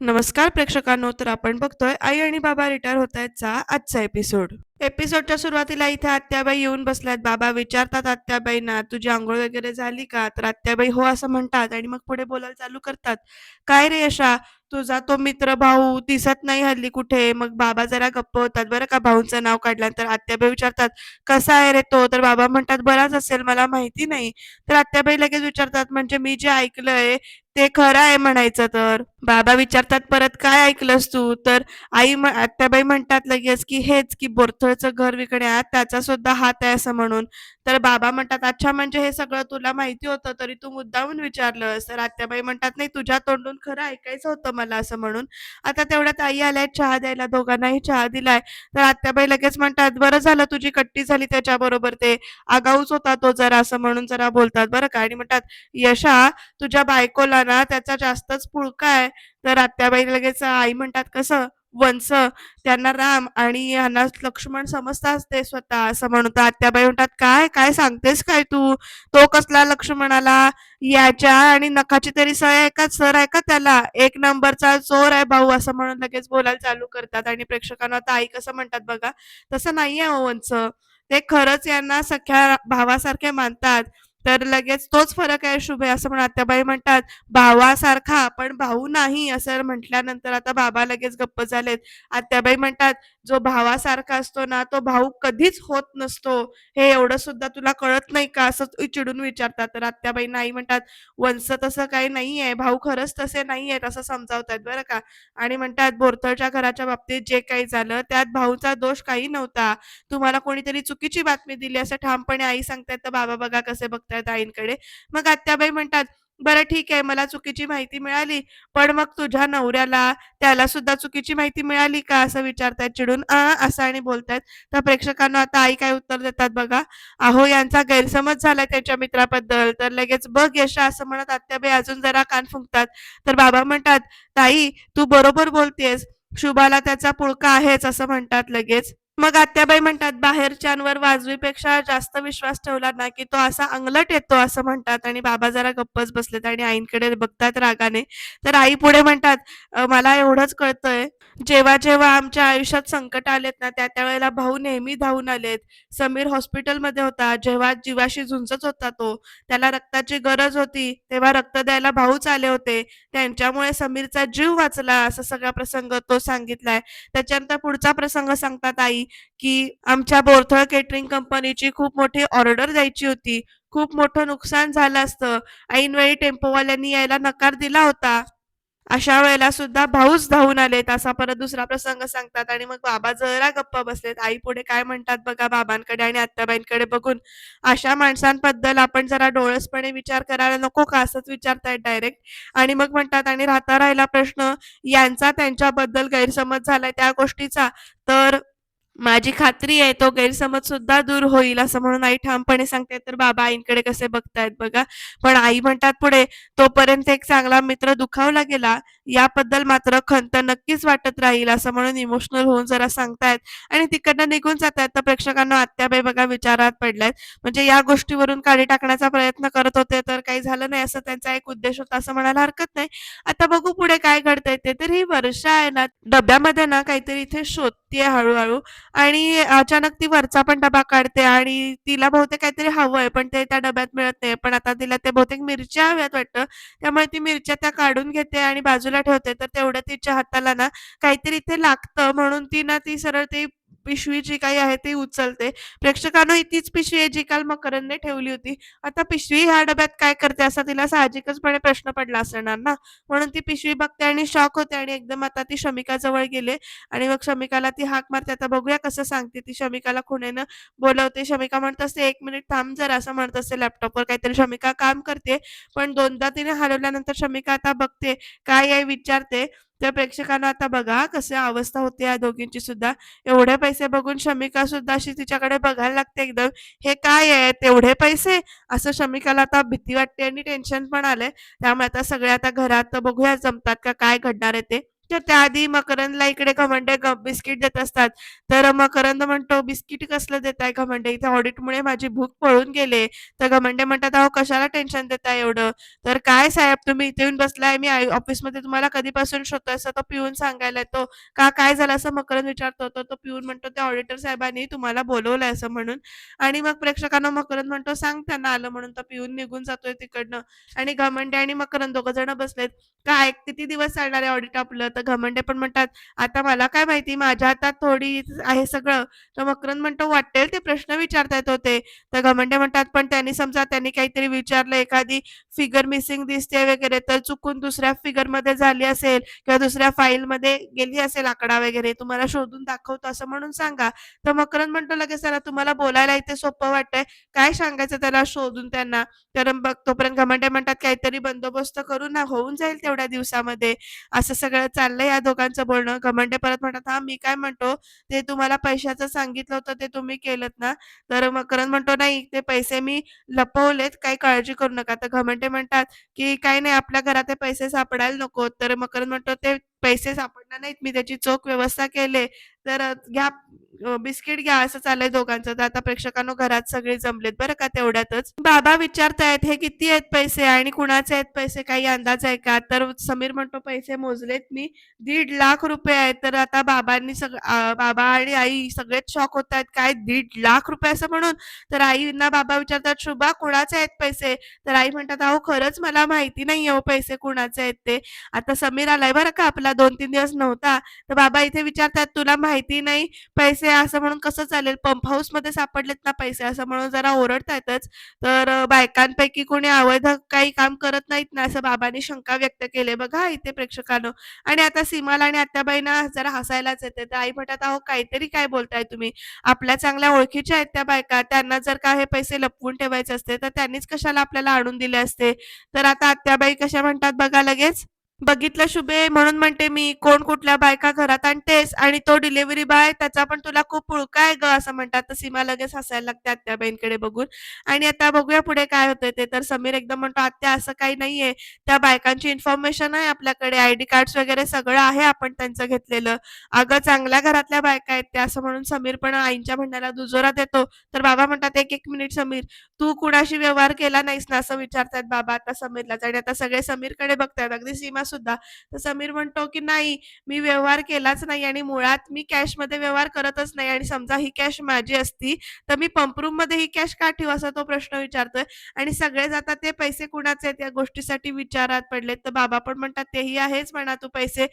नमस्कार प्रेक्षकांनो तर आपण बघतोय आई आणि बाबा रिटायर होत आहेतचा आजचा एपिसोड एपिसोडच्या सुरुवातीला इथे आत्याबाई येऊन बसल्यात. बाबा विचारतात आत्याबाईंना तुझी आंघोळ वगैरे झाली का? तर आत्याबाई हो असं म्हणतात आणि मग पुढे बोलायला चालू करतात. काय रे यशा तुझा तो मित्र भाऊ दिसत नाही हल्ली कुठे? मग बाबा जरा गप्प होतात बरं का भाऊंचं नाव काढलं तर आत्याबाई विचारतात कसा आहे रे तो? तर बाबा म्हणतात बराच असेल मला माहिती नाही. तर आत्याबाई लगेच विचारतात म्हणजे मी जे ऐकलंय ते खरं आहे म्हणायचं तर? बाबा विचारतात परत काय ऐकलंस तू? तर आई आत्याबाई म्हणतात लगेच की हेच की बोरथळचं घर विकण्यात त्याचा सुद्धा हात आहे असं म्हणून. तर बाबा म्हणतात अच्छा म्हणजे हे सगळं तुला माहिती होतं तरी तू मुद्दाहून विचारलंस. तर आत्याबाई म्हणतात नाही तुझ्या तोंडून खरं ऐकायचं होतं मला असं म्हणून. आता तेवढ्यात आई आल्या चहा द्यायला दोघांनाही चहा दिलाय. तर आत्याबाई लगेच म्हणतात बरं झालं तुझी कट्टी झाली त्याच्याबरोबर ते. आगाऊच होता तो जरा असं म्हणून जरा बोलतात. बरं का? आणि म्हणतात यशा तुझ्या बायकोला ना त्याचा जास्तच पुळका आहे. तर आत्याबाई लगेच आई म्हणतात कसं? वंश त्यांना राम आणि यांना लक्ष्मण समजता ते स्वतः. असं म्हणतात आत्याबाई म्हणतात काय? काय सांगतेस काय तू? तो कसला लक्ष्मणाला? याच्या आणि नखाची तरी सय आहे का? सर आहे का त्याला? एक नंबरचा चोर आहे भाऊ. असं म्हणून लगेच बोलायला चालू करतात आणि प्रेक्षकांना आता आई कसं म्हणतात बघा? तसं नाहीये हो वंश ते खरंच यांना सख्या भावासारखे मानतात. तर लगेच तोच फरक आहे शुभे असं म्हणून आत्याबाई म्हणतात भावासारखा पण भाऊ नाही असं म्हटल्यानंतर आता बाबा लगेच गप्प झालेत. आत्याबाई म्हणतात जो भावासारखा असतो ना तो भाऊ कधीच होत नसतो. हे एवढं सुद्धा तुला कळत नाही का? असं चिडून विचारतात. तर आत्याबाई नाही म्हणतात वंश तसं काही नाहीये भाऊ खरंच तसे नाहीयेत असं समजावतात बरं का. आणि म्हणतात बोरतळच्या घराच्या बाबतीत जे काही झालं त्यात भाऊचा दोष काही नव्हता. तुम्हाला कोणीतरी चुकीची बातमी दिली असं ठामपणे आई सांगतायत. तर बाबा बघा कसे बघतायत मग आत्याबाई म्हणतात बरं ठीक आहे मला चुकीची माहिती मिळाली पण मग तुझ्या नवऱ्याला त्याला सुद्धा चुकीची माहिती मिळाली का? असं विचारतायत चिडून अ असं आणि बोलतायत. तर प्रेक्षकांना आता आई काय उत्तर देतात बघा. अहो यांचा गैरसमज झालाय त्यांच्या मित्राबद्दल तर लगेच बघ यशा असं म्हणत आत्याबाई अजून जरा कान फुंकतात. तर बाबा म्हणतात ताई तू बरोबर बोलतेस शुभाला त्याचा पुळका आहेच असं म्हणतात लगेच. मग आत्याबाई म्हणतात बाहेरच्यांवर वाजवीपेक्षा जास्त विश्वास ठेवला ना की तो असा अंगलट येतो असं म्हणतात. आणि बाबा जरा गप्पच बसलेत आणि आईंकडे बघतात रागाने. तर आई पुढे म्हणतात मला एवढंच कळतंय जेव्हा जेव्हा आमच्या आयुष्यात संकट आलेत ना त्या त्यावेळेला भाऊ नेहमी धावून आलेत. समीर हॉस्पिटलमध्ये होता. जेव्हा जीवाशी झुंजत होता तो त्याला रक्ताची गरज होती. तेव्हा रक्त द्यायला भाऊच आले होते. त्यांच्यामुळे समीरचा जीव वाचला असा सगळा प्रसंग तो सांगितलाय. त्याच्यानंतर पुढचा प्रसंग सांगतात आई की आमच्या बोरथळ केटरिंग कंपनीची खूप मोठी ऑर्डर द्यायची होती. खूप मोठं नुकसान झालं असतं. ऐनवेळी टेम्पोवाल्यांनी यायला नकार दिला होता. अशा वेळेला सुद्धा भाऊच धावून आलेत असा परत दुसरा प्रसंग सांगतात. आणि मग बाबा जरा गप्पा बसलेत. आई पुढे काय म्हणतात बघा बाबांकडे आणि आत्याबाईंकडे बघून. अशा माणसांबद्दल आपण जरा डोळसपणे विचार करायला नको का? असंच विचारतायत डायरेक्ट आणि मग म्हणतात आणि राहता राहिला प्रश्न यांचा त्यांच्याबद्दल गैरसमज झालाय त्या गोष्टीचा. तर माझी खात्री आहे तो गैरसमज सुद्धा दूर होईल असं म्हणून आई ठामपणे सांगते. तर बाबा आईंकडे कसे बघतायत बघा. पण आई म्हणतात पुढे तोपर्यंत एक चांगला मित्र दुखावला गेला याबद्दल मात्र खंत नक्कीच वाटत राहील असं म्हणून इमोशनल होऊन जरा सांगतायत. आणि तिकडनं निघून जातायत तर प्रेक्षकांना आत्याबाई बघा विचारात पडल्यात. म्हणजे या गोष्टीवरून काढी टाकण्याचा प्रयत्न करत होते तर काही झालं नाही असं त्यांचा एक उद्देश होता असं म्हणायला हरकत नाही. आता बघू पुढे काय घडतंय ते. तर ही वर्षा आहे ना डब्यामध्ये ना काहीतरी इथे शोधतीये हळूहळू. आणि अचानक ती वरचा पण डबा काढते आणि तिला बहुतेक काहीतरी हवंय पण ते त्या डब्यात मिळत नाही पण आता तिला ते बहुतेक मिरच्या हव्यात वाटतं. त्यामुळे ती मिरच्या त्या काढून घेते आणि बाजूला ठेवते. तर तेवढ्या तिच्या हाताला ना काहीतरी ते लागतं म्हणून ती ना ती सरळ ती पिशवी जी काही आहे ती उचलते. प्रेक्षकांनो ही तीच पिशवी आहे जी काल मकरंदने ठेवली होती. आता पिशवी ह्या डब्यात काय करते असा तिला साहजिकचपणे प्रश्न पडला असणार ना? म्हणून ती पिशवी बघते आणि शॉक होते आणि एकदम आता ती शमिकाजवळ गेले. आणि मग शमिकाला ती हाक मारते. आता बघूया कसं सांगते ती शमिकाला खुणेनं. बोलवते शमिका म्हणत असते एक मिनिट थांब जरा असं म्हणत असते लॅपटॉपवर काहीतरी शमिका काम करते. पण दोनदा तिने हलवल्यानंतर शमिका आता बघते काय आहे? विचारते. त्या प्रेक्षकांना आता बघा कशी अवस्था होते या दोघींची सुद्धा. एवढे पैसे बघून शमिका सुद्धा अशी तिच्याकडे बघायला लागते एकदम. हे काय आहे? तेवढे पैसे? असं शमिकाला आता भीती वाटते आणि टेन्शन पण आलंय. त्यामुळे आता सगळे आता घरात बघूया जमतात का? काय घडणार आहे ते? तर त्याआधी मकरंदला इकडे घमंडे बिस्किट देत असतात. तर मकरंद म्हणतो, "बिस्किट कसलं देताय घमंडे? इथे ऑडिटमुळे माझी भूक पळून गेले." तर घमंडे म्हणतात, "अहो कशाला टेन्शन देताय एवढं? तर काय साहेब तुम्ही इथे येऊन बसलाय, मी ऑफिसमध्ये तुम्हाला कधीपासून शोधतोय." असं तो पिऊन सांगायला येतो. "का काय झालं?" असं मकरंद विचारतो. तर तो पिऊन म्हणतो, "त्या ऑडिटर साहेबांनी तुम्हाला बोलवलंय असं म्हणून." आणि मग प्रेक्षकांना मकरंद म्हणतो, "सांग त्यांना आलं म्हणून." तर पिऊन निघून जातोय तिकडनं आणि घमंडे आणि मकरंद दोघं जण बसलेत. "काय किती दिवस चालणार आहे ऑडिट आपलं?" तर घमंडे पण म्हणतात, "आता मला काय माहिती माझ्या हातात थोडी आहे सगळं." तर मकरंद म्हणतो, "वाटेल ते प्रश्न विचारतायत होते." तर घमंडे म्हणतात, "पण त्यांनी समजा त्यांनी काहीतरी विचारलं एखादी फिगर मिसिंग दिसते वगैरे तर चुकून दुसऱ्या फिगरमध्ये झाली असेल किंवा दुसऱ्या फाईलमध्ये गेली असेल आकडा वगैरे तुम्हाला शोधून दाखवतो असं म्हणून सांगा." तर मकरंद म्हणतो लगेच त्याला, "तुम्हाला बोलायला इथे सोपं वाटतंय. काय सांगायचं त्याला शोधून त्यांना?" तर मग तोपर्यंत घमंडे म्हणतात, "काहीतरी बंदोबस्त करू ना, होऊन जाईल तेवढ्या दिवसामध्ये." असं सगळं चाललंय या दोघांचं बोलणं. घमंडे परत म्हणतात, हा मी काय म्हणतो, ते तुम्हाला पैशाचं सांगितलं होतं ते तुम्ही केलत ना?" तर मकरंद म्हणतो, "नाही, ते पैसे मी लपवलेत, काही काळजी करू नका." तर घमंडे म्हणतात, की "काही नाही, आपल्या घरात ते पैसे सापडायला नको तर मकरंद म्हणतो, "ते पैसे सापडणार नाहीत, मी त्याची चोख व्यवस्था केली तर घ्या बिस्किट घ्या." असं चाललंय दोघांचं. तर आता प्रेक्षकांनो घरात सगळे जमलेत बरं का तेवढ्यातच. बाबा विचारतायत, "हे किती आहेत पैसे आणि कुणाचे आहेत पैसे? काही अंदाज आहे का?" तर समीर म्हणतो, "पैसे मोजलेत मी, दीड लाख रुपये आहेत." तर आता बाबांनी सग बाबा आणि आई सगळेच शॉक होतायत. "काय दीड लाख रुपये असं म्हणून?" तर आईंना बाबा विचारतात, "शुभा कुणाचे आहेत पैसे?" तर आई म्हणतात, "अहो खरंच मला माहिती नाहीये हो पैसे कुणाचे आहेत ते." आता समीर आलाय बरं का आपला 2-3 दिवस नव्हता. तर बाबा इथे विचारतात, "तुला माहिती माहिती नाही पैसे असं म्हणून कसं चालेल? पंप हाऊसमध्ये सापडलेत ना पैसे." असं म्हणून जरा ओरडतायतच. तर बायकांपैकी कोणी अवैध काही काम करत नाहीत ना, असं बाबांनी शंका व्यक्त केली. बघा इथे प्रेक्षकांनो आणि आता सीमाला आणि आत्याबाईंना जरा हसायलाच येते. तर आई म्हणतात, "अहो काहीतरी काय बोलताय तुम्ही? आपल्या चांगल्या ओळखीच्या आहेत त्या बायका. त्यांना जर का हे पैसे लपवून ठेवायचे असते, तर त्यांनीच कशाला आपल्याला आणून दिले असते." तर आता आत्याबाई कशा म्हणतात बघा लगेच, "बघितलं शुभे, म्हणून म्हणते मी, कोण कुठल्या बायका घरात आणतेस आणि तो डिलिव्हरी बॉय त्याचा पण तुला खूप पुळका आहे ग असं म्हणतात. तर सीमा लगेच हसायला लागते आत्याबाईंकडे बघून आणि आता बघूया पुढे काय होतंय ते. तर समीर एकदम म्हणतो, "आत्या असं काही नाहीये. त्या बायकांची इन्फॉर्मेशन आहे आपल्याकडे. आयडी कार्ड वगैरे सगळं आहे आपण त्यांचं घेतलेलं. अगं चांगल्या घरातल्या बायका आहेत त्या." असं म्हणून समीर पण आईंच्या म्हणण्याला दुजोरा देतो. तर बाबा म्हणतात, "एक एक मिनिट समीर, तू कुणाशी व्यवहार केला नाहीस ना?" असं विचारतायत बाबा आता समीरलाच आणि आता सगळे समीरकडे बघतायत, अगदी सीमा सुद्धा. तर समीर म्हणतो, की "नाही, मी व्यवहार केलाच नाही आणि मुळात मी कॅशमध्ये व्यवहार करतच नाही आणि समजा ही कॅश माझी असती, तर मी पंप रूममध्ये ही कॅश का ठेवू?" असा तो प्रश्न विचारतोय आणि सगळेच आता ते पैसे कुणाचे आहेत या गोष्टीसाठी विचारात पडलेत. तर बाबा पण म्हणतात, "तेही आहेच म्हणा, तू पैसे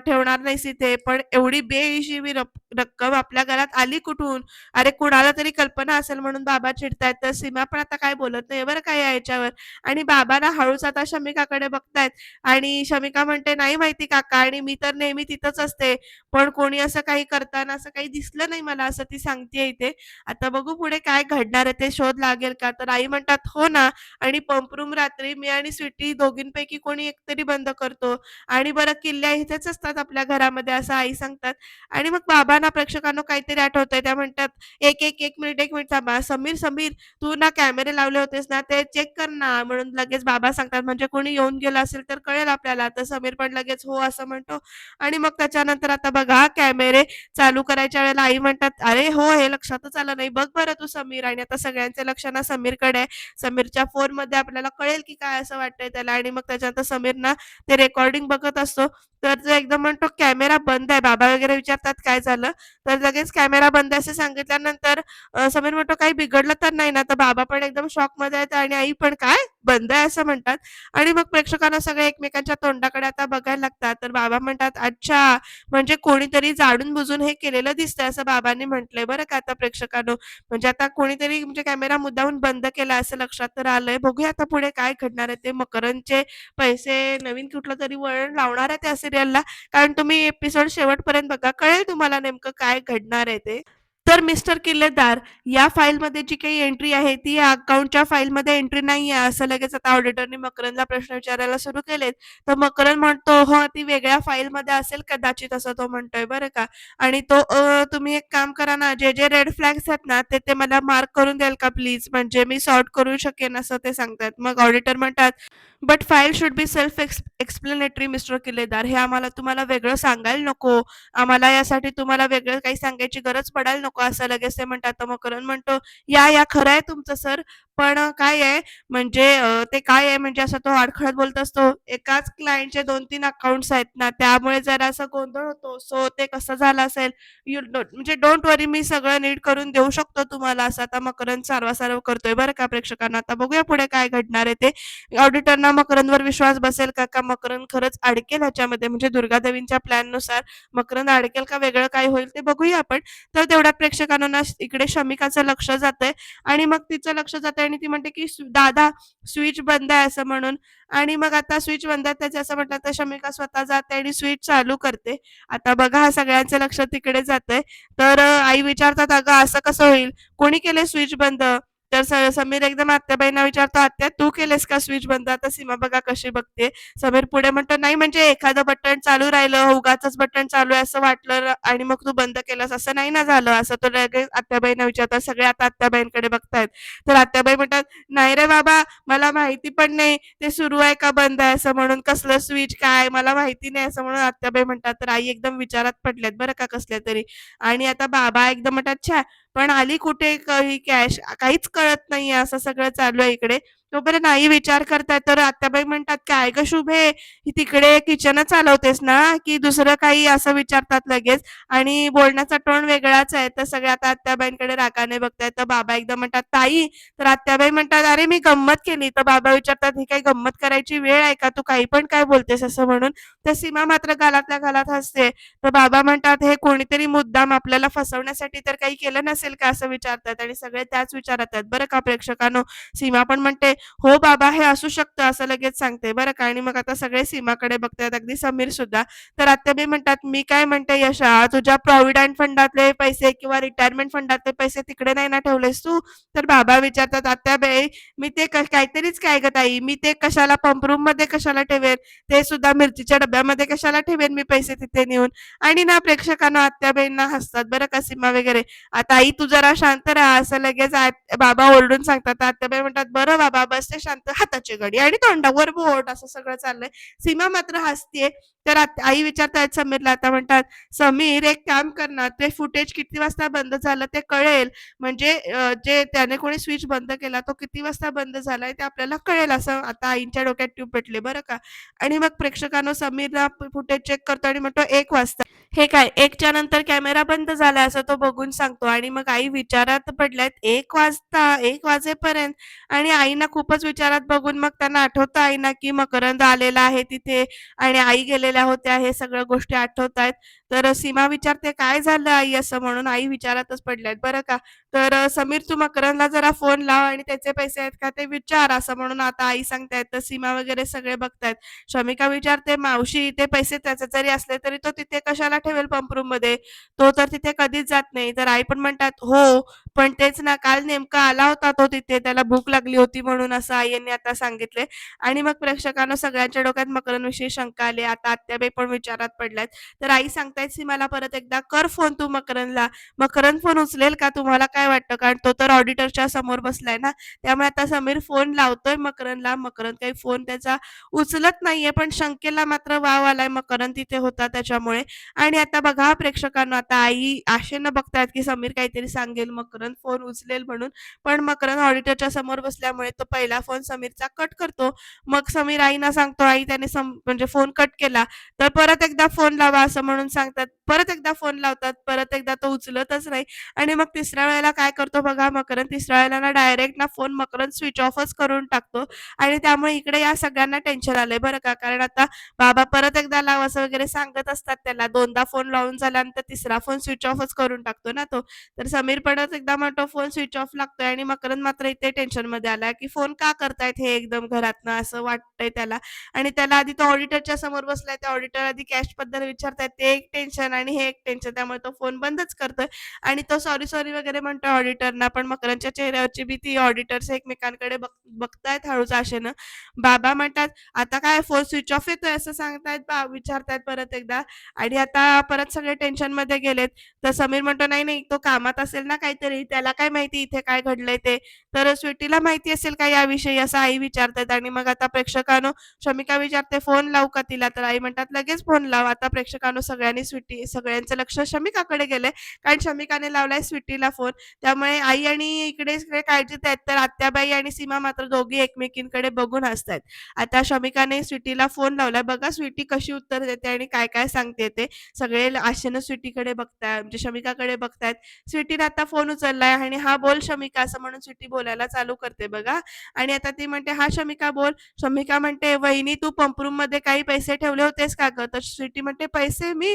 ठेवणार नाहीस इथे, पण एवढी बेहिशेबी रक्कम आपल्या घरात आली कुठून? अरे कुणाला तरी कल्पना असेल म्हणून बाबा चिडतायत." तर सीमा पण आता काय बोलत नाही बरं काय याच्यावर आणि बाबा ना हळूच आता शमिकाकडे बघतायत आणि शमिका म्हणते, "नाही माहिती काका आणि मी तर नेहमी तिथंच असते, पण कोणी असं काही करताना असं काही दिसलं नाही मला." असं ती सांगतेय इथे. आता बघू पुढे काय घडणार आहे ते शोध लागेल का? तर आई म्हणतात, "हो ना आणि पंपरूम रात्री मी आणि स्वीटी दोघींपैकी कोणी एकतरी बंद करतो आणि बरं किल्ल्या इथेच असतात आपल्या घरामध्ये." असं आई सांगतात आणि मग बाबांना प्रेक्षकांना काहीतरी आठवतंय. त्या म्हणतात, "एक, एक, एक मिनिट, एक मिनिट थांबा. समीर, समीर तू ना कॅमेरे लावले होतेस ना, ते चेक कर ना." म्हणून लगेच बाबा सांगतात, "म्हणजे कोणी येऊन गेलं असेल तर कळेल आपल्याला." तर समीर पण लगेच हो असं म्हणतो आणि मग त्याच्यानंतर आता बघा कॅमेरे चालू करायच्या वेळेला आई म्हणतात, "अरे हो, हे लक्षातच आलं नाही. बघ बरं तू समीर." आणि आता सगळ्यांचे लक्ष ना समीरकडे आहे. समीरच्या फोनमध्ये आपल्याला कळेल की काय असं वाटतंय त्याला आणि मग त्याच्यानंतर समीर ना ते रेकॉर्डिंग बघत असतो. तर जो एकदम म्हणतो, "कॅमेरा बंद आहे." बाबा वगैरे विचारतात, "काय झालं?" तर लगेच कॅमेरा बंद आहे असं सांगितल्यानंतर समीर म्हणतो, "काही बिघडलं तर नाही ना?" तर बाबा पण एकदम शॉकमध्ये आहेत आणि आई पण, "काय? बंद आहे?" असं म्हणतात आणि मग प्रेक्षकांना सगळे एकमेकांच्या तोंडाकडे आता बघायला लागतात. तर बाबा म्हणतात, "अच्छा, म्हणजे कोणीतरी जाणून-बुजून हे केलेलं दिसतंय." असं बाबांनी म्हटलंय बरं का आता प्रेक्षकांनो. म्हणजे आता कोणीतरी म्हणजे कॅमेरा मुद्दाहून बंद केला असं लक्षात तर आलंय. बघूया आता पुढे काय घडणार आहे ते. मकरंदचे पैसे नवीन कुठलं तरी वळण लावणार आहे त्या सिरियलला कारण तुम्ही एपिसोड शेवटपर्यंत बघा, कळेल तुम्हाला नेमकं काय घडणार आहे ते. तर मिस्टर किल्लेदार या फाईलमध्ये जी काही एंट्री आहे, ती या अकाउंटच्या फाईलमध्ये एंट्री नाहीये, असं लगेच आता ऑडिटरने मकरंदला प्रश्न विचारायला सुरू केलेत. तर मकरंद म्हणतो, "हो, ती वेगळ्या फाईलमध्ये असेल कदाचित," असं तो म्हणतोय बरं का. आणि तो "तुम्ही एक काम करा ना, जे जे रेड फ्लॅग्स आहेत ना, ते ते मला मार्क करून द्याल का प्लीज? म्हणजे मी सॉर्ट करू शकेन," असं ते सांगतात. मग ऑडिटर म्हणतात, but file should be self ex explanatory mister Killedar. हे आम्हाला तुम्हाला वेगळं सांगायला नको. आम्हाला यासाठी तुम्हाला वेगळं काही सांगायची गरज पडायला नको असं लगेच ते म्हणतात. मग म्हणतो, "या, या खरं आहे तुमचं सर. पण काय आहे म्हणजे ते काय आहे म्हणजे असं तो अडखळत बोलत असतो. एकाच क्लायंटचे 2-3 अकाउंट्स आहेत ना, त्यामुळे जरा असा गोंधळ होतो. सो ते कसं झालं असेल यू डोंट म्हणजे डोंट वरी मी सगळं नीट करून देऊ शकतो तुम्हाला असं आता मकरंद सारवासारव करतोय बरं का प्रेक्षकांना. आता बघूया पुढे काय घडणार आहे ते. ऑडिटरना मकरंदवर विश्वास बसेल का? का मकरंद खरंच अडकेल ह्याच्यामध्ये म्हणजे दुर्गादेवींच्या प्लॅननुसार मकरंद अडकेल का वेगळं काय होईल ते बघूया आपण. तर तेवढ्या प्रेक्षकांना इकडे शमिकाचं लक्ष जातंय आणि मग तिचं लक्ष जातंय आणि ती म्हणते की "दादा स्विच बंद आहे" असं म्हणून आणि मग आता स्विच बंद आहे त्याचं असं म्हटलं तर शमिका स्वतः जाते आणि स्विच चालू करते. आता बघा सगळ्यांचं लक्ष तिकडे जातंय. तर आई विचारतात, "अगं असं कसं होईल? कोणी केलंय स्विच बंद?" तर समीर एकदम आत्याबाईंना विचारतो, "आत्या तू केलेस का स्विच बंद?" आता सीमा बघा कशी बघते. समीर पुढे म्हणतो, "नाही म्हणजे एखादं बटन चालू राहिलं, उगाच बटन चालू आहे असं वाटलं आणि मग तू बंद केलंस, असं नाही ना झालं?" असं तो लगेच आत्याबाईंना विचारतात. सगळे आता आत्याबाईंकडे बघतायत. तर आत्याबाई म्हणतात, "नाही रे बाबा, मला माहिती पण नाही ते सुरू आहे का बंद आहे असं म्हणून. कसलं स्विच काय मला माहिती नाही." असं म्हणून आत्याबाई म्हणतात. तर आई एकदम विचारात पडल्यात बरं का कसल्यातरी आणि आता बाबा एकदम म्हणतात, "छ्या पण आली कुठे काही कॅश? काहीच कळत नाहीये." असं सगळं चालू आहे इकडे. तोपर्यंत आई विचार करतायत. तर आत्याबाई म्हणतात, "काय ग शुभे, ही तिकडे किचनच चालवतेस ना, की दुसरं काही?" असं विचारतात लगेच आणि बोलण्याचा टोन वेगळाच आहे. तर सगळे आता आत्याबाईंकडे रागाने बघतायत. तर बाबा एकदम म्हणतात, "ताई" तर आत्याबाई म्हणतात, "अरे मी गंमत केली." तर बाबा विचारतात, "ही काही गंमत करायची वेळ आहे का? तू काही पण काय बोलतेस?" असं म्हणून. तर सीमा मात्र गालातल्या गालात हसते. तर बाबा म्हणतात, "हे कोणीतरी मुद्दाम आपल्याला फसवण्यासाठी तर काही केलं नसेल का?" असं विचारतात आणि सगळे त्याच विचारतात बरं का प्रेक्षकांनो. सीमा पण म्हणते, "हो बाबा, हे असू शकतं." असं लगेच सांगते बरं का आणि मग आता सगळे सीमाकडे बघतात अगदी समीर सुद्धा. तर आत्याबाई म्हणतात, "मी काय म्हणते यशा, तुझ्या प्रॉव्हिडंट फंडातले पैसे किंवा रिटायरमेंट फंडातले पैसे तिकडे नाही ना ठेवलेस तू?" तर बाबा विचारतात, "आत्याबाई, मी ते काहीतरीच काय ग ताई, मी ते कशाला पंप रूममध्ये कशाला ठेवेन? ते सुद्धा मिरचीच्या डब्यामध्ये कशाला ठेवेन मी पैसे तिथे नेऊन?" आणि ना प्रेक्षकांना आत्याबाईंना हसतात बरं का सीमा वगैरे. "आता आई तू जरा शांत राहा." असं लगेच बाबा ओरडून सांगतात. आत्याबाई म्हणतात, "बरं बाबा बसते शांत, हाताची घडी आणि तोंडावर बोट." असं सगळं चाललंय. सीमा मात्र हसतीये. तर आई विचारतायत समीरला आता म्हणतात, "समीर एक काम करणार ते फुटेज किती वाजता बंद झालं ते कळेल. म्हणजे जे त्याने कोणी स्विच बंद केला तो किती वाजता बंद झालाय ते आपल्याला कळेल." असं आता आईंच्या डोक्यात ट्यूब पेटले बरं का. आणि मग प्रेक्षकांनो समीरला फुटेज चेक करतो आणि म्हणतो, एक वाजता." "हे काय एकच्या नंतर कॅमेरा बंद झालाय." असं तो बघून सांगतो आणि मग आई विचारात पडल्यात. एक वाजता, एक वाजेपर्यंत आणि आईना खूपच विचारात बघून मग त्यांना आठवतं आईना की मकरंद आलेला आहे तिथे आणि आई गेलेल्या होत्या. हे सगळ्या गोष्टी आठवतायत. तर सीमा विचारते, "काय झालं आई?" असं म्हणून. आई विचारातच पडल्यात बरं का. तर "समीर तू मकरंदला जरा फोन लाव आणि त्याचे पैसे आहेत का ते विचार." असं म्हणून आता आई सांगतायत. तर सीमा वगैरे सगळे बघतायत. शमिका विचारते, "मावशी ते पैसे त्याचे जरी असले तरी तो तिथे कशाला ठेवेल पंपरूममध्ये तो तर तिथे कधीच जात नाही." तर आई पण म्हणतात, "हो, पण तेच ना काल नेमका आला होता तो तिथे. त्याला भूक लागली होती म्हणून." असं आई यांनी आता सांगितले आणि मग प्रेक्षकांना सगळ्यांच्या डोक्यात मकरंदविषयी शंका आली. आता आत्याबाई पण विचारात पडल्यात. तर आई सांगतायत सीमाला परत एकदा, "कर फोन तू मकरंदला." मकरंद फोन उचलेल का तुम्हाला काय वाटतं? कारण तो तर ऑडिटरच्या समोर बसलाय ना. त्यामुळे आता समीर फोन लावतोय मकरंदला. मकरंद काही फोन त्याचा उचलत नाहीये, पण शंकेला मात्र वाव आलाय मकरंद तिथे होता त्याच्यामुळे. आणि आता बघा प्रेक्षकांना आता आई आशेनं बघतायत, की समीर काहीतरी सांगेल, मकरंद फोन उचलेल म्हणून. पण मकरंद ऑडिटरच्या समोर बसल्यामुळे तो पहिला फोन समीरचा कट करतो. मग समीर आईना सांगतो, "आई त्याने सम म्हणजे फोन कट केला." तर परत एकदा फोन लावा असं म्हणून सांग सांगतात. परत एकदा फोन लावतात. परत एकदा तो उचलतच नाही आणि मग तिसऱ्या वेळेला काय करतो बघा मकरन तिसऱ्या वेळेला ना डायरेक्ट ना फोन मकरन स्विच ऑफच करून टाकतो आणि त्यामुळे इकडे या सगळ्यांना टेन्शन आलंय बरं का. कारण आता बाबा परत एकदा लाव असं वगैरे सांगत असतात त्याला. दोनदा फोन लावून झाल्यानंतर तिसरा फोन स्विच ऑफच करून टाकतो ना तो. तर समीर पडत एकदा म्हणतो फोन स्विच ऑफ लागतोय आणि मकरंद मात्र इथे टेन्शनमध्ये आलाय, की फोन का करतायत हे एकदम घरातनं असं वाटतंय त्याला. आणि त्याला आधी तो ऑडिटरच्या समोर बसलाय. त्या ऑडिटर आधी कॅशबद्दल विचारतायत. ते एक टेन्शन आणि हे एक टेन्शन. त्यामुळे तो फोन बंदच करतोय आणि तो सॉरी, सॉरी वगैरे म्हणतोय ऑडिटरना. पण मकरंदच्या चेहऱ्यावरची भीती ऑडिटर्स एकमेकांकडे बघ बघतायत हळूच आशेनं. बाबा म्हणतात, "आता काय फोन स्विच ऑफ येतोय?" असं सांगतायत बा येतात परत एकदा आणि आता परत सगळे टेन्शनमध्ये गेलेत. तर समीर म्हणतो, "नाही, नाही, तो कामात असेल ना काहीतरी, त्याला काय माहिती इथे काय घडलंय ते." तर स्वीटीला माहिती असेल का याविषयी असं आई विचारतात आणि मग आता प्रेक्षकांनो शमिका विचारते, "फोन लावू का तिला?" तर आई म्हणतात, "लगेच फोन लाव." आता प्रेक्षकांनो सगळ्यांनी स्वीटी सगळ्यांचं लक्ष शमिकाकडे गेलंय कारण शमिकाने लावलाय स्वीटीला फोन. त्यामुळे आई आणि इकडे सगळे काळजीत आहेत. तर आत्याबाई आणि सीमा मात्र दोघी एकमेकींकडे बघून हसतायत. आता शमिकाने स्वीटीला फोन लावलाय. बघा स्वीटी कशी उत्तर देते आणि काय-काय सांगते ते. सगळे आशेनं स्वीटीकडे बघताय म्हणजे शमिकाकडे बघतायत. स्वीटीने आता फोन उचललाय आणि हा बोल शमिका" असं म्हणून स्वीटी बोलायला चालू करते बघा आणि आता ती म्हणते, हा शमिका बोल." शमिका म्हणते, "वहिनी तू पंपरूममध्ये काही पैसे ठेवले होतेस का ग तर स्वीटी म्हणते, "पैसे मी?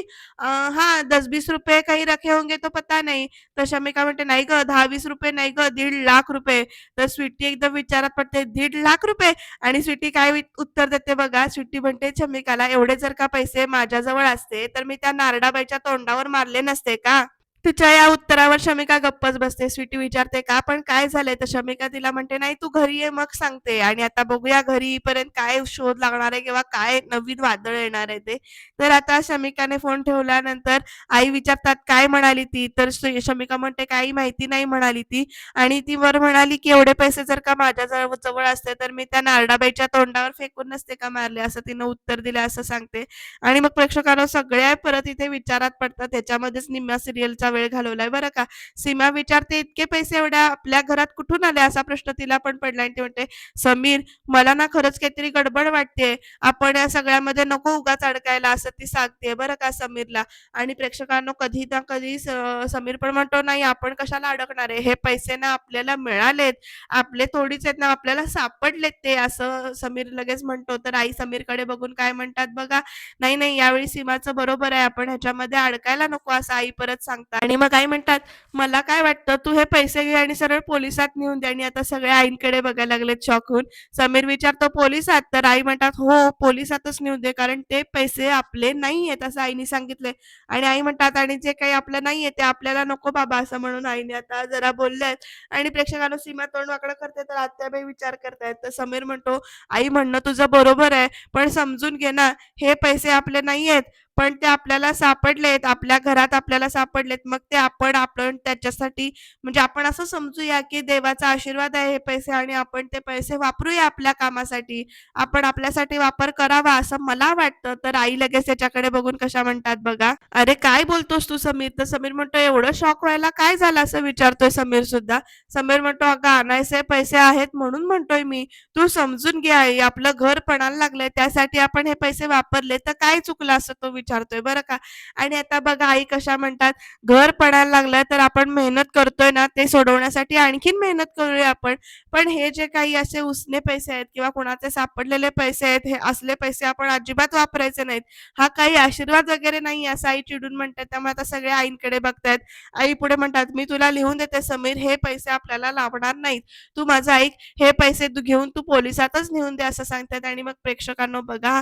हा दस बीस रुपये काही रखे होंगे तो पता नाही तर शमिका म्हणते, "नाही ग दहा वीस रुपये नाही ग दीड लाख रुपये." तर स्वीटी एकदम विचारात पडते, "दीड लाख रुपये?" आणि स्वीटी काय उत्तर देते बघा. स्वीटी म्हणते शमिकाला, "एवढे जर का पैसे माझ्याजवळ असते, तर मी त्या नारडाबाईच्या तोंडावर मारले नसते का?" तिच्या या उत्तरावर शमिका गप्पच बसते. स्वीटी विचारते, "का पण काय झालंय?" तर शमिका तिला म्हणते, "नाही तू घरी ये मग सांगते." आणि आता बघूया घरी पर्यंत काय शोध लागणार आहे किंवा काय नवीन वादळ येणार आहे ते. तर आता शमिकाने फोन ठेवल्यानंतर आई विचारतात, "काय म्हणाली ती?" तर शमिका म्हणते, "काही माहिती नाही म्हणाली ती आणि ती वर म्हणाली, की एवढे पैसे जर का माझ्या जवळ जवळ असते, तर मी त्या नारडाबाईच्या तोंडावर फेकून नसते का मारले?" असं तिनं उत्तर दिलं असं सांगते. आणि मग प्रेक्षकांना सगळ्या परत इथे विचारात पडतात. त्याच्यामध्येच निम्म्या सिरियलचा वेळ घालवलाय बरं का. सीमा विचारते, "इतके पैसे एवढ्या आपल्या घरात कुठून आले?" असा प्रश्न तिला पण पडला आणि ती म्हणते, "समीर, मला ना खरंच काहीतरी गडबड वाटते आपण या सगळ्यामध्ये नको उगाच अडकायला." असं ती सांगते बरं का समीरला. आणि प्रेक्षकांना कधी ना कधी समीर पण म्हणतो, "नाही, आपण कशाला अडकणार आहे? हे पैसे ना आपल्याला मिळालेत. आपले थोडीच आहेत ना, आपल्याला सापडलेत ते." असं समीर लगेच म्हणतो. तर आई समीरकडे बघून काय म्हणतात बघा, "नाही, नाही, यावेळी सीमाचं बरोबर आहे. आपण ह्याच्यामध्ये अडकायला नको." असं आई परत सांगतात. आणि मग आई म्हणतात, "मला काय वाटतं, तू हे पैसे घे आणि सरळ पोलिसात नेऊन दे." आणि आता सगळे आईंकडे बघायला लागलेत शॉक होऊन. समीर विचारतो, "पोलिसात?" तर आई म्हणतात, "हो, पोलिसातच नेऊन दे. कारण ते पैसे आपले नाहीयेत." असं आईने सांगितले आणि आई म्हणतात, "आणि जे काही आपलं नाहीये ते आपल्याला नको बाबा." असं म्हणून आईने आता जरा बोलल्यात. आणि प्रेक्षकाला सीमा तोंड वाकडं करते, तर आत्याबाई विचार करतायत. तर समीर म्हणतो, "आई म्हणणं तुझं बरोबर आहे. पण समजून घे ना, हे पैसे आपले नाहीयेत. पण ते आपल्याला सापडलेत. आपल्या घरात आपल्याला सापडलेत. मग ते आपण आपण त्याच्यासाठी म्हणजे आपण असं समजूया, की देवाचा आशीर्वाद आहे हे पैसे आणि आपण ते पैसे वापरूया आपल्या कामासाठी. आपण आपल्यासाठी वापर करावा असं मला वाटतं." तर आई लगेच त्याच्याकडे बघून कशा म्हणतात बघा, "अरे काय बोलतोस तू समीर?" तर समीर म्हणतो, "एवढं शॉक व्हायला काय झालं?" असं विचारतोय समीर सुद्धा. समीर म्हणतो, "अगं आणायचे पैसे आहेत म्हणून म्हणतोय मी. तू समजून घे आई. आपलं घर पणाला लागलंय. त्यासाठी आपण हे पैसे वापरले. तर काय चुकलं असं तो विचारतोय बरं का. आणि आता बघा आई कशा म्हणतात, "घर पडायला लागलं तर आपण मेहनत करतोय ना, ते सोडवण्यासाठी आणखीन मेहनत करूया आपण. पण हे जे काही असे उसने पैसे आहेत किंवा कोणाचे सापडलेले पैसे आहेत, हे असले पैसे आपण अजिबात वापरायचे नाहीत. हा काही आशीर्वाद वगैरे नाहीये." असं आई चिडून म्हणतात त्यामुळे आता सगळे आईंकडे बघतायत. आई पुढे म्हणतात, "मी तुला लिहून देते समीर, हे पैसे आपल्याला लावणार नाहीत. तू माझं ऐक, हे पैसे तू घेऊन तू पोलिसातच नेऊन दे." असं सांगतात. आणि मग प्रेक्षकांना बघा,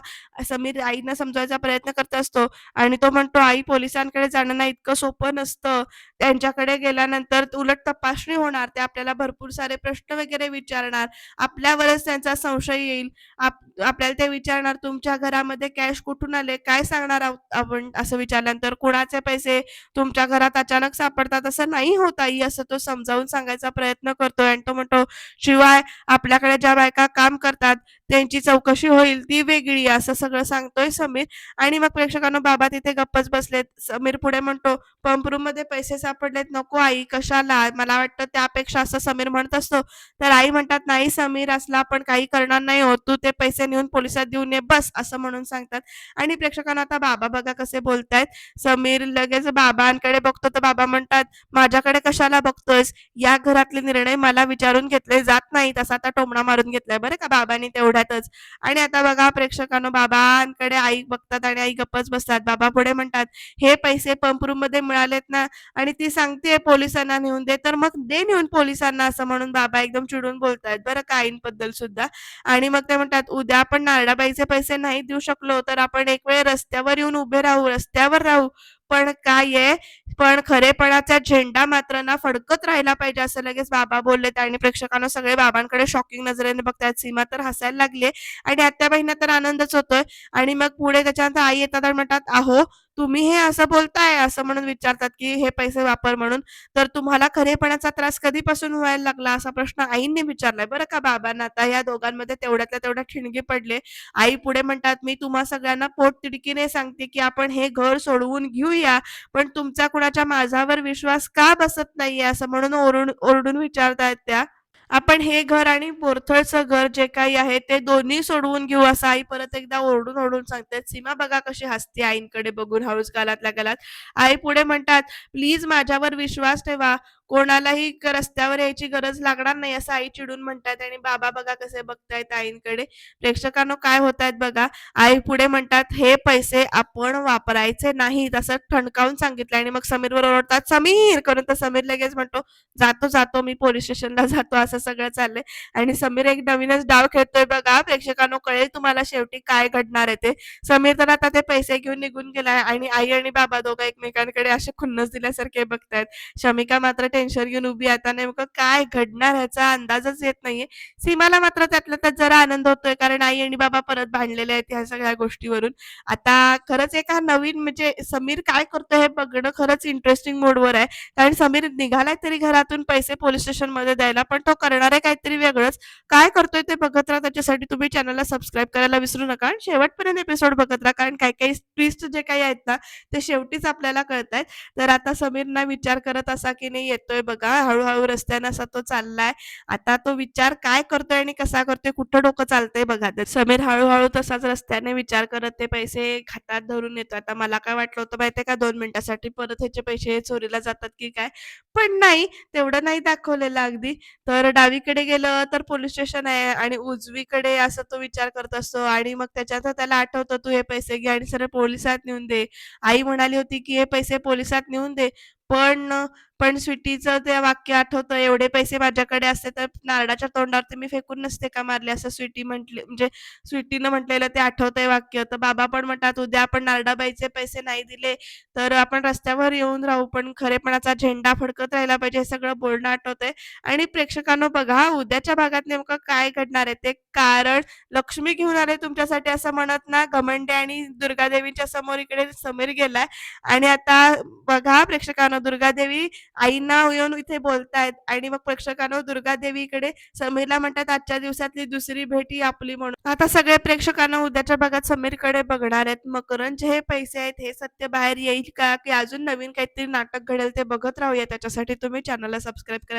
समीर आईनं समजवायचा प्रयत्न करत असतो आणि तो म्हणतो, "आई, पोलिसांकडे जाणं ना इतकं सोपं नसतं. त्यांच्याकडे गेल्यानंतर उलट तपासणी होणार. ते आपल्याला भरपूर सारे प्रश्न वगैरे विचारणार. आपल्यावरच त्यांचा संशय येईल. आपल्याला ते विचारणार, "तुमच्या घरामध्ये कॅश कुठून आले?" काय सांगणार आहोत आपण असं विचारल्यानंतर? "कुणाचे पैसे तुमच्या घरात अचानक सापडतात असं नाही होत आई." असं तो समजावून सांगायचा प्रयत्न करतो आणि तो म्हणतो, "शिवाय आपल्याकडे ज्या बायका काम करतात, त्यांची चौकशी होईल ती वेगळी." असं सगळं सांगतोय समीर. आणि मग प्रेक्षकांनो बाबा तिथे गप्पच बसलेत. समीर पुढे म्हणतो, "पंप रूममध्ये पैसे सापडलेत. नको आई, कशाला? मला वाटतं त्यापेक्षा" असं समीर म्हणत असतो. तर आई म्हणतात, "नाही समीर, असला आपण काही करणार नाही हो तू ते पैसे नेऊन पोलिसात देऊन ये बस." असं म्हणून सांगतात. आणि प्रेक्षकांना आता बाबा बघा कसे बोलतायत. समीर लगेच बाबांकडे बघतो तर बाबा म्हणतात, "माझ्याकडे कशाला बघतोयस? या घरातले निर्णय मला विचारून घेतले जात नाहीत." असा आता टोमणा मारून घेतलाय बरं का बाबांनी तेवढ्यातच. आणि आता बघा प्रेक्षकांनो बाबांकडे आई बघतात आणि आई गप्पच बसतात. बाबा पुढे म्हणतात, "हे पैसे पंप रूममध्ये मिळालेत ना आणि ती सांगते पोलिसांना नेऊन दे, तर मग दे नेऊन पोलिसांना." असं म्हणून बाबा एकदम चिडून बोलतायत बरं का आईंबद्दल सुद्धा. आणि मग ते म्हणतात, "उद्या आपण नारडाबाईचे पैसे नाही देऊ शकलो, तर आपण एक वेळ रस्त्यावर येऊन उभे राहू, रस्त्यावर राहू. पण काय आहे, पण खरेपणाचा झेंडा मात्र ना फडकत राहिला पाहिजे." असं लगेच बाबा बोललेत आणि प्रेक्षकांना सगळे बाबांकडे शॉकिंग नजरेने बघतात सीमा तर हसायला लागली आणि आत्याबाईंना तर आनंदच होतोय. आणि मग पुढे त्याच्यानंतर आई येतात आणि म्हणतात, "अहो, तुम्ही हे असं बोलताय असं म्हणून विचारतात की हे पैसे वापर म्हणून. तर तुम्हाला खरेपणाचा त्रास कधीपासून व्हायला लागला असा प्रश्न आईंनी विचारलाय. बरं का बाबांना? आता या दोघांमध्ये तेवढ्यातल्या तेवढ्या ठिणगी पडले. आई पुढे म्हणतात मी तुम्हा सगळ्यांना पोटतिडकीने सांगते की आपण हे घर सोडवून घेऊया पण तुमचा कुणाच्या माझ्यावर विश्वास का बसत नाहीये? असं म्हणून ओरडून ओरडून विचारतायत त्या. आपण हे घर आणि बोरथळचं घर जे काही आहे ते दोन्ही सोडवून घेऊ असं आई परत एकदा ओरडून ओरडून सांगतात सीमा बघा कशी हसते आईंकडे बघून हळूच गालातल्या गालात. आई पुढे म्हणतात प्लीज माझ्यावर विश्वास ठेवा. कोणालाही रस्त्यावर यायची गरज लागणार नाही असं आई चिडून म्हणतात आणि बाबा बघा कसे बघतायत आईंकडे. प्रेक्षकांनो काय होत आहेत बघा आई पुढे म्हणतात हे पैसे आपण वापरायचे नाहीत असं ठणकावून सांगितलं आणि मग समीरवर ओरडतात समीर करून तर समीर लगेच म्हणतो जातो जातो मी पोलीस स्टेशनला जातो असं सगळं चाललंय. आणि समीर एक नवीनच डाव खेळतोय बघा प्रेक्षकांनो कळेल तुम्हाला शेवटी काय घडणार आहे ते. समीर तर आता ते पैसे घेऊन निघून गेलाय आणि आई आणि बाबा दोघं एकमेकांकडे असे खुन्नस दिल्यासारखे बघतायत. शमिका मात्र टेन्शन घेऊन उभी आता नेमकं काय घडणार ह्याचा अंदाजच येत नाहीये. सीमाला मात्र त्यातल्या त्यात जरा आनंद होतोय कारण आई आणि बाबा परत भांडलेले आहेत ह्या सगळ्या गोष्टीवरून. आता खरंच एका नवीन म्हणजे समीर काय करतोय हे बघणं खरंच इंटरेस्टिंग मोडवर आहे. कारण समीर निघालाय तरी घरातून पैसे पोलीस स्टेशनमध्ये द्यायला पण तो करणार आहे काहीतरी वेगळंच. काय करतोय ते बघत राहा. त्याच्यासाठी तुम्ही चॅनलला सबस्क्राईब करायला विसरू नका. आणि शेवटपर्यंत एपिसोड बघत राहा कारण काही काही ट्विस्ट जे काही आहेत ना ते शेवटीच आपल्याला कळत आहेत तर आता समीरना विचार करत असा की नाही येतोय बघा हळूहळू रस्त्यानं असा तो चाललाय. आता तो विचार काय करतोय आणि कसा करतोय कुठं डोकं चालतंय बघा. तर समीर हळूहळू तसाच रस्त्याने विचार करत ते पैसे हातात धरून येतो आता मला काय वाटलं होतं माहितीये का दोन मिनिटासाठी परत ह्याचे पैसे चोरीला जातात की काय? पण नाही तेवढं नाही दाखवलेलं अगदी. तर डावीकडे गेलं तर पोलीस स्टेशन आहे आणि उजवीकडे असं तो विचार करत असतो आणि मग त्याच्यात त्याला आठवतं तू हे पैसे घे आणि सरळ पोलिसात नेऊन दे. आई म्हणाली होती की हे पैसे पोलिसात नेऊन दे. पण पण स्वीटीचं ते वाक्य आठवतं एवढे पैसे माझ्याकडे असते तर नारडाच्या तोंडावरती मी फेकून नसते का मारले? असं स्वीटी म्हटले म्हणजे स्वीटीनं म्हटलेलं ते आठवतंय वाक्य. तर बाबा पण म्हणतात उद्या आपण नारडाबाईचे पैसे नाही दिले तर आपण रस्त्यावर येऊन राहू पण खरेपणाचा झेंडा फडकत राहिला पाहिजे हे सगळं बोलणं आठवतंय. आणि प्रेक्षकांनो बघा उद्याच्या भागात नेमकं काय घडणार आहे? ते कारण लक्ष्मी घेऊन आले तुमच्यासाठी असं म्हणत ना घमंडे आणि दुर्गादेवीच्या समोर इकडे समीर गेलाय. आणि आता बघा प्रेक्षकांनो दुर्गादेवी आईंना येऊन इथे बोलतायत. आणि मग प्रेक्षकांनो दुर्गादेवीकडे समीरला म्हणतात आजच्या दिवसातली दुसरी भेटी आपली म्हणून. आता सगळे प्रेक्षकांना उद्याच्या भागात समीरकडे बघणार आहेत. मकरंद जे हे पैसे आहेत हे सत्य बाहेर येईल का? की अजून नवीन काहीतरी नाटक घडेल ते बघत राहूया. त्याच्यासाठी तुम्ही चॅनलला सबस्क्राईब करायला